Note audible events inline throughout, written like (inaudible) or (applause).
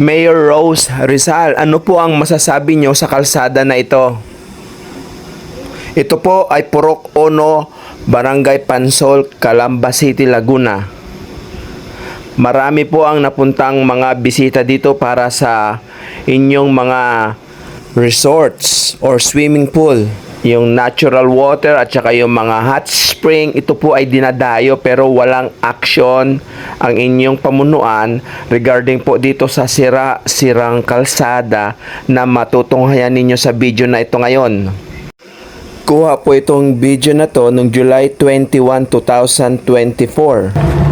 Mayor Rose Rizal, ano po ang masasabi nyo sa kalsada na ito? Ito po ay Purok Ono, Barangay Pansol, Calamba City, Laguna. Marami po ang napuntang mga bisita dito para sa inyong mga resorts or swimming pool. Yung natural water at saka yung mga hot spring, ito po ay dinadayo pero walang action ang inyong pamunuan regarding po dito sa sira-sirang kalsada na matutunghayan ninyo sa video na ito ngayon. Kuha po itong video na to noong July 21, 2024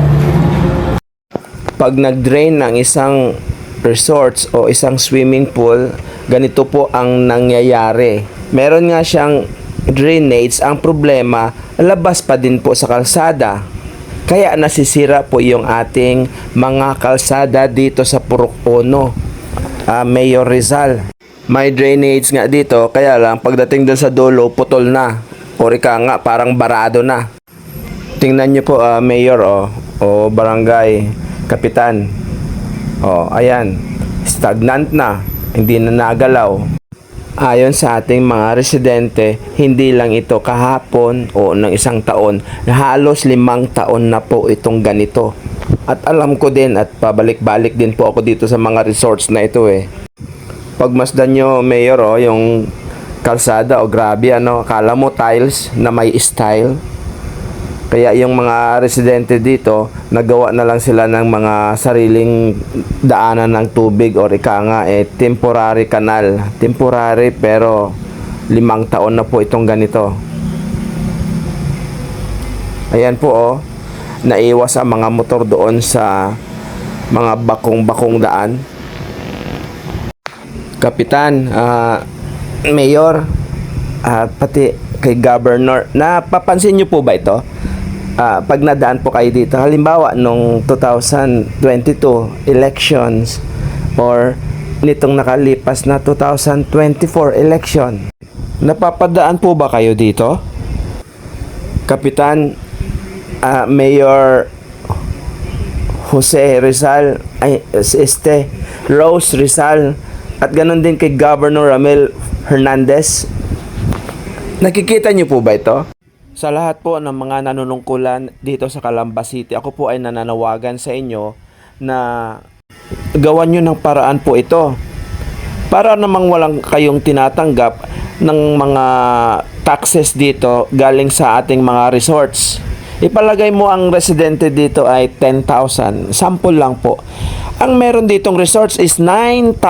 pag nag-drain ng isang resorts o isang swimming pool, ganito po ang nangyayari. Meron nga siyang drainage, ang problema, labas pa din po sa kalsada. Kaya nasisira po yung ating mga kalsada dito sa Purok Ono, ah, Mayor Rizal. May drainage nga dito, kaya lang pagdating doon sa dulo, putol na. O ika nga, parang barado na. Tingnan niyo po, ah, Mayor, o, o Barangay Kapitan. O, ayan. Stagnant na. Hindi na nagalaw. Ayon sa ating mga residente, hindi lang ito kahapon o ng isang taon, halos limang taon na po itong ganito. At alam ko din at pabalik-balik din po ako dito sa mga resorts na ito eh. Pagmasdan nyo, Mayor, oh, yung kalsada, o grabe, ano, akala mo tiles na may style. Kaya yung mga residente dito, nagawa na lang sila ng mga sariling daanan ng tubig o ika nga, eh, temporary canal. Temporary pero limang taon na po itong ganito. Ayan po oh, naiwas ang mga motor doon sa mga bakong-bakong daan. Kapitan, ah, Mayor, at pati kay Governor, napapansin niyo po ba ito? Ah, pag nadaan po kayo dito, halimbawa nung 2022 elections or nitong nakalipas na 2024 election, napapadaan po ba kayo dito? Kapitan, ah, Mayor Jose Rizal, ay, este, Rose Rizal, at ganun din kay Governor Ramel Hernandez. Nakikita niyo po ba ito? Sa lahat po ng mga nanunungkulan dito sa Calamba City, ako po ay nananawagan sa inyo na gawan nyo ng paraan po ito. Para namang walang kayong tinatanggap ng mga taxes dito galing sa ating mga resorts. Ipalagay mo ang residente dito ay 10,000. Sample lang po. Ang meron ditong resorts is 9,000.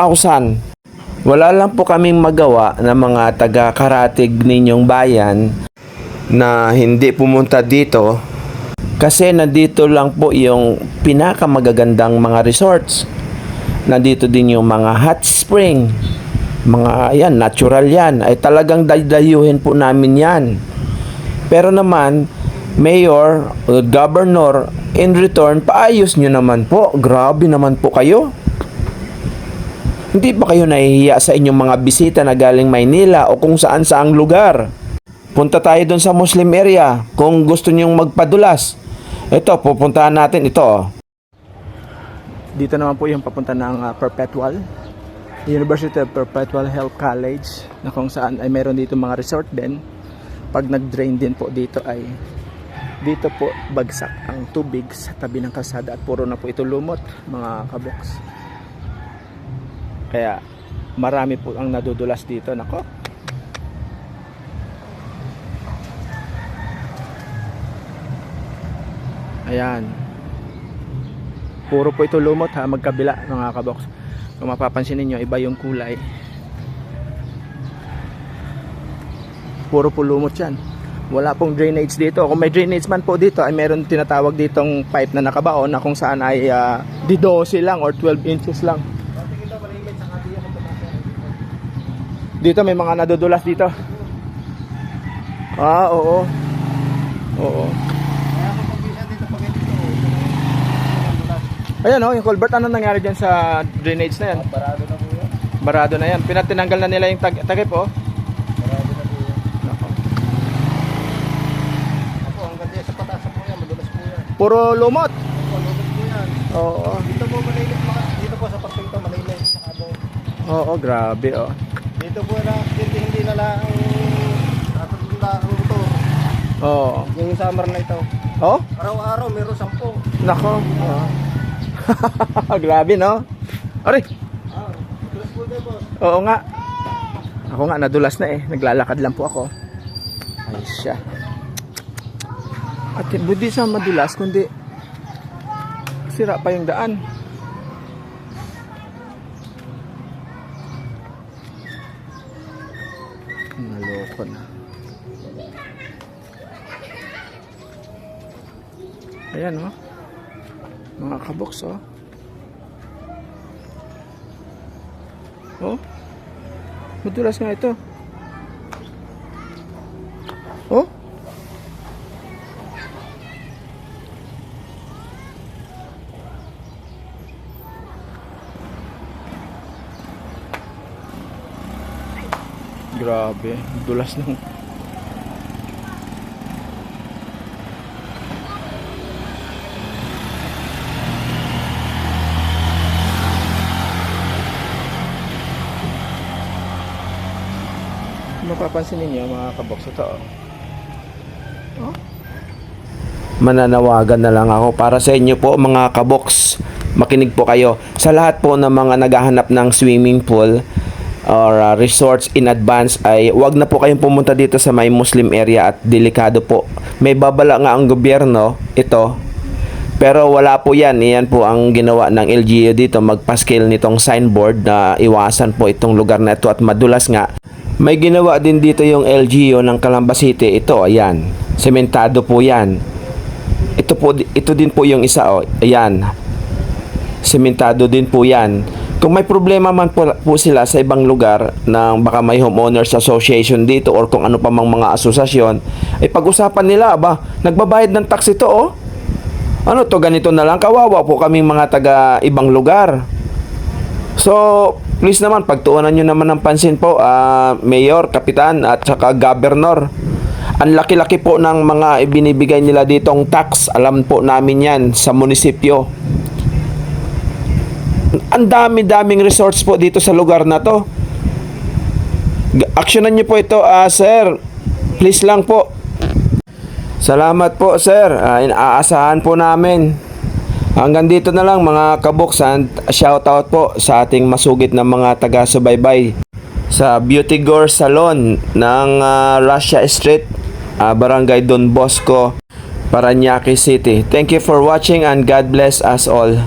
Wala lang po kaming magawa ng mga taga-karatig ninyong bayan na hindi pumunta dito kasi nandito lang po yung pinakamagagandang mga resorts. Nandito din yung mga hot spring. Mga yan, natural yan. Ay talagang daydayuhin po namin yan. Pero naman, Mayor, uh, Governor, in return, paayos nyo naman po. Grabe naman po kayo. Hindi ba kayo nahihiya sa inyong mga bisita na galing Maynila o kung saan saang lugar? Punta tayo doon sa Muslim area kung gusto nyong magpadulas. Ito, pupuntahan natin ito. oh. Dito naman po yung papunta ng uh, Perpetual. University of Perpetual Health College na kung saan ay meron dito mga resort din. Pag nag-drain din po dito ay dito po bagsak ang tubig sa tabi ng kalsada at puro na po ito lumot mga kaboks. Kaya marami po ang nadudulas dito. Nako, Ayan. Puro po ito lumot ha, magkabila mga kabox. Kung mapapansin ninyo, iba yung kulay. Puro po lumot yan. Wala pong drainage dito. Kung may drainage man po dito, ay meron tinatawag ditong pipe na nakabaon na kung saan ay uh, di 12 lang or 12 inches lang. Dito may mga nadudulas dito. Ah, oo. Oo. Ayan oh, yung culvert ano nangyari diyan sa drainage na yan? Parado na po yan. Barado na yan. Pinatinanggal na nila yung tag takip oh. Parado na po yan. Nako. Ako, ang ganda sa pataas po yan. Madulas po yan. Puro lumot. Ako, lubos po yan. Oo. Dito po malinis mga, dito po sa parte ito malinis Oo, grabe oh. Dito po na, hindi, hindi na lang ang motor. Oo. Yung summer na ito. Oh? Araw-araw meron sampo. Nako. Oo. (laughs) grabe no? Aray, oo nga. Ako nga nadulas na eh. Naglalakad lang po ako. Ay siya. At hindi siya madulas kundi sira pa yung daan. Naloko na. Ayan oh. Mga kaboks oh. Oh. Madulas nga ito. Oh. Grabe, dulas ng mapapansin ninyo mga kaboks ito oh. Oh. mananawagan na lang ako para sa inyo po mga kaboks makinig po kayo sa lahat po ng mga naghahanap ng swimming pool or uh, resorts in advance ay wag na po kayong pumunta dito sa may Muslim area at delikado po may babala nga ang gobyerno ito pero wala po yan. Iyan po ang ginawa ng LGU dito. Magpaskil nitong signboard na iwasan po itong lugar na ito at madulas nga. May ginawa din dito yung LGU ng Calamba City. Ito, ayan. Sementado po yan. Ito po, ito din po yung isa, oh. Ayan. Sementado din po yan. Kung may problema man po, po sila sa ibang lugar ng baka may homeowners association dito or kung ano pa mang mga asosasyon, ay pag-usapan nila, ba, nagbabayad ng tax ito, oh. Ano to, ganito na lang, kawawa po kaming mga taga ibang lugar. So, please naman, pagtuunan nyo naman ng pansin po, ah, mayor, kapitan, at saka governor. Ang laki-laki po ng mga ibinibigay nila ditong tax. Alam po namin yan sa munisipyo. Ang dami-daming resorts po dito sa lugar na to. Aksyonan nyo po ito, ah, sir. Please lang po. Salamat po, sir. Ah, inaasahan po namin. Hanggang dito na lang mga kabuksan. Shoutout po sa ating masugit na mga taga-subaybay sa Beauty Gore Salon ng ah, Russia Street, ah, Barangay Don Bosco, Paranaque City. Thank you for watching and God bless us all.